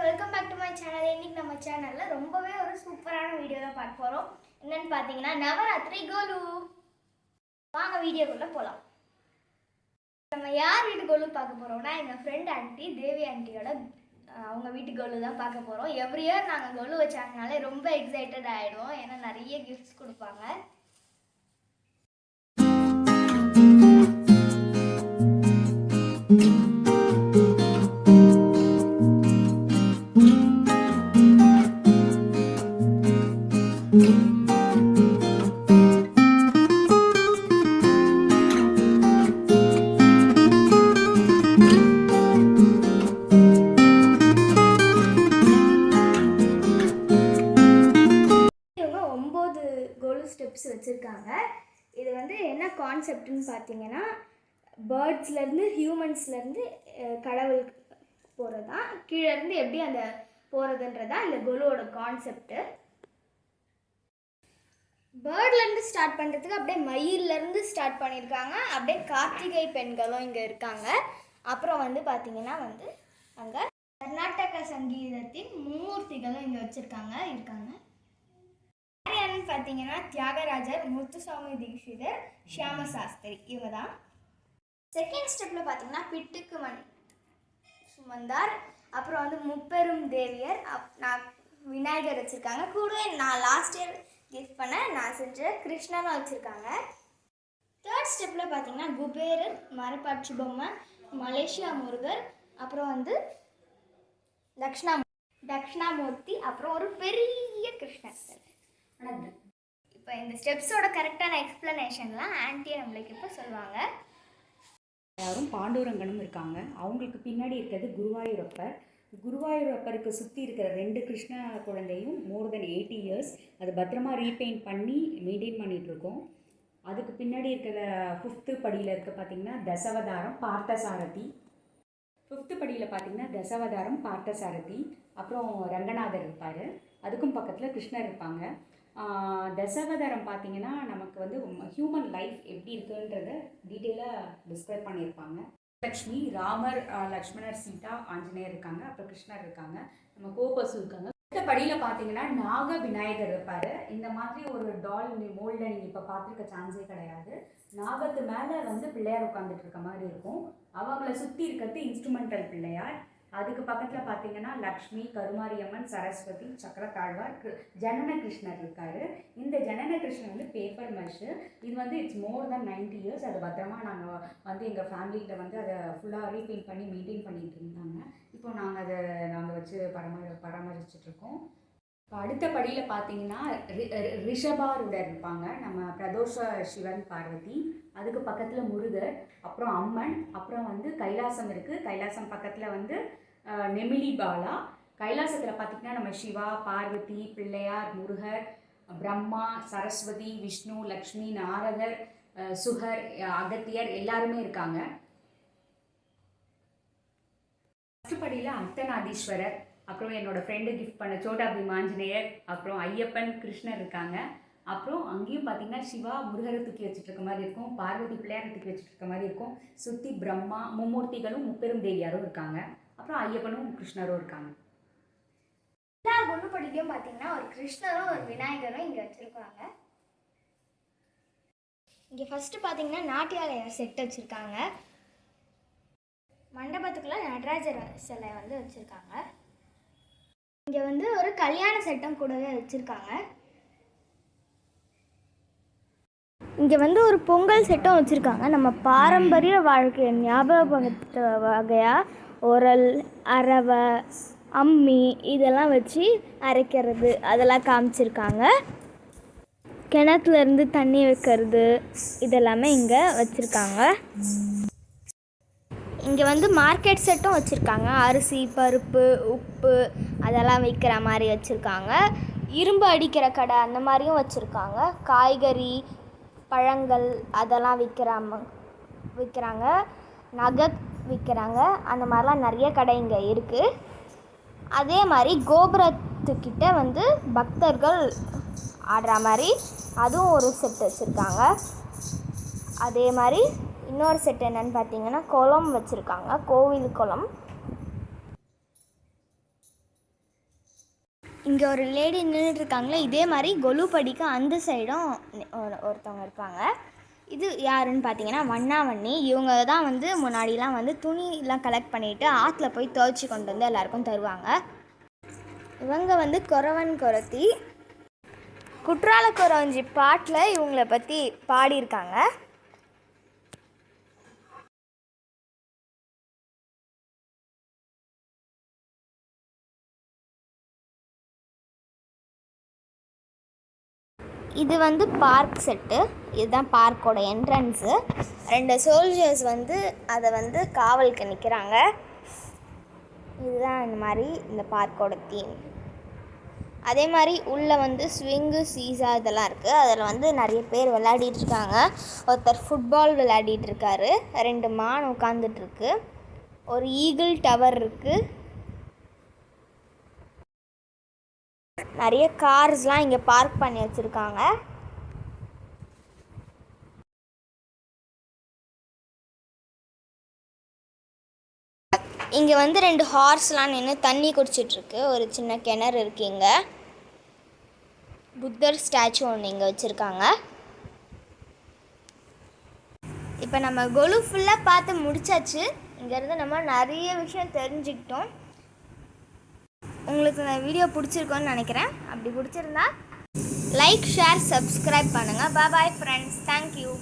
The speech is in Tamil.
Welcome back to my channel இன்னைக்கு நம்ம சேனலில் ரொம்பவே ஒரு சூப்பரான வீடியோ தான் பார்க்க போகிறோம் என்னன்னு பார்த்தீங்கன்னா நவராத்திரி கோலு. வாங்க வீடியோக்குள்ளே போகலாம் நம்ம யார் வீட்டு கோலு பார்க்க போகிறோம்னா எங்கள் ஃப்ரெண்ட் ஆண்டி தேவி ஆண்டியோட அவங்க வீட்டு கோலு தான் பார்க்க போகிறோம் எவ்ரி இயர் நாங்கள் கோலு வச்சாங்கனாலே ரொம்ப எக்ஸைட்டட் ஆகிடுவோம் ஏன்னா நிறைய கிஃப்ட்ஸ் கொடுப்பாங்க. கோலு ஸ்டெப்ஸ் வச்சுருக்காங்க. இது வந்து என்ன கான்செப்ட்னு பார்த்தீங்கன்னா பேர்ட்ஸ்லேருந்து ஹியூமன்ஸ்லேருந்து கடவுள் போகிறது தான் கீழேருந்து எப்படி அந்த போகிறதுன்றதா இந்த கொலுவோட கான்செப்ட்டு பேர்ட்லேருந்து ஸ்டார்ட் பண்ணுறதுக்கு அப்படியே மயிலேருந்து ஸ்டார்ட் பண்ணியிருக்காங்க அப்படியே கார்த்திகை பெண்களும் இங்கே இருக்காங்க. அப்புறம் வந்து பார்த்திங்கன்னா வந்து அங்கே கர்நாடக சங்கீதத்தின் மும்மூர்த்திகளும் இங்கே வச்சுருக்காங்க இருக்காங்க. யாருன்னு பார்த்தீங்கன்னா தியாகராஜர் முத்துசாமி தீக்ஷிதர் ஷியாம சாஸ்திரி இவங்க தான் செகண்ட் ஸ்டெப்பில் பார்த்தீங்கன்னா பிட்டுக்கு மண் சுமந்தார். அப்புறம் வந்து முப்பெரும் தேவியர் அப் நான் விநாயகர் வச்சுருக்காங்க. கூடவே நான் லாஸ்ட் இயர் கிஃப்ட் பண்ண நான் செஞ்ச கிருஷ்ணனும் வச்சுருக்காங்க. தேர்ட் ஸ்டெப்பில் பார்த்தீங்கன்னா குபேரர் மரப்பாட்சி பொம்மை மலேசியா முருகர் அப்புறம் வந்து தக்ஷணா தக்ஷணாமூர்த்தி அப்புறம் ஒரு பெரிய கிருஷ்ணர். இப்போ இந்த ஸ்டெப்ஸோட கரெக்டான எக்ஸ்ப்ளனேஷன்லாம் ஆன்ட்டி நம்மளுக்கு இப்போ சொல்லுவாங்க. யாரும் பாண்டூரங்கனும் இருக்காங்க. அவங்களுக்கு பின்னாடி இருக்கிறது குருவாயூரப்பர். குருவாயூரப்பருக்கு சுற்றி இருக்கிற ரெண்டு கிருஷ்ண குழந்தையும் மோர் தென் எயிட்டி இயர்ஸ் அது பத்திரமா ரீபெயிண்ட் பண்ணி மெயின்டைன் பண்ணிகிட்ருக்கோம் அதுக்கு பின்னாடி இருக்கிற ஃபிஃப்த்து படியில் இருக்க பார்த்தீங்கன்னா தசவதாரம் பார்த்தசாரதி. ஃபிஃப்த்து படியில் பார்த்தீங்கன்னா தசவதாரம் பார்த்தசாரதி. அப்புறம் ரங்கநாதர் இருப்பார். அதுக்கும் பக்கத்தில் கிருஷ்ணர் இருப்பாங்க. தசவதரம் பார்த்தீங்கன்னா நமக்கு வந்து ஹியூமன் லைஃப் எப்படி இருக்குன்றத டீட்டெயிலாக டிஸ்கிரைப் பண்ணியிருப்பாங்க. லக்ஷ்மி ராமர் லக்ஷ்மணர் சீதா ஆஞ்சநேயர் இருக்காங்க. அப்புறம் கிருஷ்ணர் இருக்காங்க. நம்ம கோபசு இருக்காங்க. அடுத்த படியில் பார்த்தீங்கன்னா நாக விநாயகர் இருப்பார். இந்த மாதிரி ஒரு டால் மோல்டை நீங்கள் இப்போ பார்த்துருக்க சான்ஸே கிடையாது. நாகத்து மேலே வந்து பிள்ளையார் உட்காந்துட்டு இருக்க மாதிரி இருக்கும். அவங்கள சுற்றி இருக்கிறது இன்ஸ்ட்ருமெண்டல் பிள்ளையார். அதுக்கு பக்கத்தில் பார்த்தீங்கன்னா லக்ஷ்மி கருமாரியம்மன் சரஸ்வதி சக்கரத்தாழ்வார் ஜனன கிருஷ்ணர் இருக்காரு. இந்த ஜனன கிருஷ்ணர் வந்து பேப்பர் மஷ் இது வந்து இட்ஸ் மோர் தென் 90 இயர்ஸ் அது பத்திரமா நாங்கள் வந்து எங்கள் ஃபேமிலியில் வந்து அதை ஃபுல்லாக ரீபெயிண்ட் பண்ணி மெயின்டைன் பண்ணிட்டு இருந்தாங்க. இப்போ நாங்கள் அதை நாங்கள் வச்சு பராமரி பராமரிச்சிட்ருக்கோம் இருக்கோம். அடுத்த படியில் பார்த்தீங்கன்னா ரி- ரி- ரிஷபாருடர் இருப்பாங்க. நம்ம பிரதோஷ சிவன் பார்வதி. அதுக்கு பக்கத்தில் முருகர் அப்புறம் அம்மன் அப்புறம் வந்து கைலாசம் இருக்குது கைலாசம் பக்கத்தில் வந்து நெமிலி பாலா. கைலாசத்தில் பார்த்திங்கன்னா நம்ம சிவா பார்வதி பிள்ளையார் முருகர் பிரம்மா சரஸ்வதி விஷ்ணு லக்ஷ்மி நாரதர் சுகர் அகத்தியர் எல்லாருமே இருக்காங்க. ஃபஸ்ட்டு படியில் அர்த்தநாதீஸ்வரர். அப்புறம் என்னோடய ஃப்ரெண்டு கிஃப்ட் பண்ண சோட்டா பீம் ஆஞ்சநேயர் அப்புறம் ஐயப்பன் கிருஷ்ணர் இருக்காங்க. அப்புறம் அங்கேயும் பார்த்தீங்கன்னா சிவா முருகரை தூக்கி வச்சுட்டு இருக்க மாதிரி இருக்கும் பார்வதி பிள்ளையாரை தூக்கி வச்சுட்டு இருக்க மாதிரி இருக்கும். சுற்றி பிரம்மா மும்மூர்த்திகளும் முப்பெரும் தேவியாரும் இருக்காங்க. அப்புறம் ஐயப்பனும் கிருஷ்ணரும் இருக்காங்க. எல்லா குண்டுபடிக்கும் பார்த்தீங்கன்னா ஒரு கிருஷ்ணரும் ஒரு விநாயகரும் இங்கே வச்சுருக்காங்க. இங்கே ஃபஸ்ட்டு பார்த்தீங்கன்னா நாட்டியாலயர் செட் வச்சுருக்காங்க. மண்டபத்துக்குள்ளே நடராஜர் சிலை வந்து வச்சுருக்காங்க. இங்கே வந்து ஒரு கல்யாண செட்டம் கூடவே வச்சுருக்காங்க. இங்கே வந்து ஒரு பொங்கல் சட்டம் வச்சுருக்காங்க. நம்ம பாரம்பரிய வாழ்க்கையை ஞாபகப்படுத்த வகையாக உரல் அரவை அம்மி இதெல்லாம் வச்சு அரைக்கிறது அதெல்லாம் காமிச்சிருக்காங்க. கிணத்துலேருந்து தண்ணி வைக்கிறது இதெல்லாமே இங்கே வச்சுருக்காங்க. இங்கே வந்து மார்க்கெட் செட்டும் வச்சுருக்காங்க. அரிசி பருப்பு உப்பு அதெல்லாம் விற்கிற மாதிரி வச்சுருக்காங்க. இரும்பு அடிக்கிற கடை அந்த மாதிரியும் வச்சுருக்காங்க. காய்கறி பழங்கள் அதெல்லாம் விற்கிறாம விற்கிறாங்க நகை விற்கிறாங்க அந்த மாதிரிலாம் நிறைய கடை இங்கே இருக்குது அதே மாதிரி கோபுரத்துக்கிட்ட வந்து பக்தர்கள் ஆடுற மாதிரி அதுவும் ஒரு செட் வச்சுருக்காங்க. அதே மாதிரி இன்னொரு செட் என்னென்னு பார்த்தீங்கன்னா குளம் வச்சுருக்காங்க கோவில் குளம். இங்கே ஒரு லேடி நின்றுட்டு இருக்காங்களே இதே மாதிரி கொலு படிக்க அந்த சைடும் ஒரு- ஒருத்தவங்க இருப்பாங்க இது யாருன்னு பார்த்தீங்கன்னா வண்ணாவண்ணி. இவங்க தான் வந்து முன்னாடிலாம் வந்து துணிலாம் கலெக்ட் பண்ணிவிட்டு ஆற்றுல போய் துவைச்சி கொண்டு வந்து எல்லாருக்கும் தருவாங்க. இவங்க வந்து குறவன் குரத்தி. குற்றால குறவஞ்சி பாட்டில் இவங்கள பற்றி பாடியிருக்காங்க. இது வந்து பார்க் செட்டு இதுதான் பார்க்கோட என்ட்ரன்ஸு ரெண்டு சோல்ஜர்ஸ் வந்து அதை வந்து காவலுக்கு நிற்கிறாங்க இதுதான் இந்த மாதிரி இந்த பார்க்கோட தீம் அதே மாதிரி உள்ளே வந்து ஸ்விங்கு சீசா இதெல்லாம் இருக்குது அதில் வந்து நிறைய பேர் விளையாடிட்டு இருக்காங்க. ஒருத்தர் ஃபுட்பால் விளையாடிட்டு இருக்காரு. ரெண்டு மான் உட்காந்துட்டு இருக்கு. ஒரு ஈகிள் டவர் இருக்குது நிறைய கார்ஸ்லாம் இங்கே பார்க் பண்ணி வச்சுருக்காங்க. இங்கே வந்து ரெண்டு ஹார்ஸ்லாம் நின்று தண்ணி குடிச்சிட்ருக்கு. ஒரு சின்ன கிணறு இருக்கு இங்கே. புத்தர் ஸ்டாச்சு ஒன்று இங்கே வச்சுருக்காங்க. இப்போ நம்ம கொலு ஃபுல்லாக பார்த்து முடிச்சாச்சு. இங்கேருந்து நம்ம நிறைய விஷயம் தெரிஞ்சுக்கிட்டோம். உங்களுக்கு இந்த வீடியோ பிடிச்சிருக்கோன்னு நினைக்கிறேன். அப்படி பிடிச்சிருந்தா லைக் ஷேர் சப்ஸ்கிரைப் பண்ணுங்கள் பாய் ஃப்ரெண்ட்ஸ் தேங்க்யூ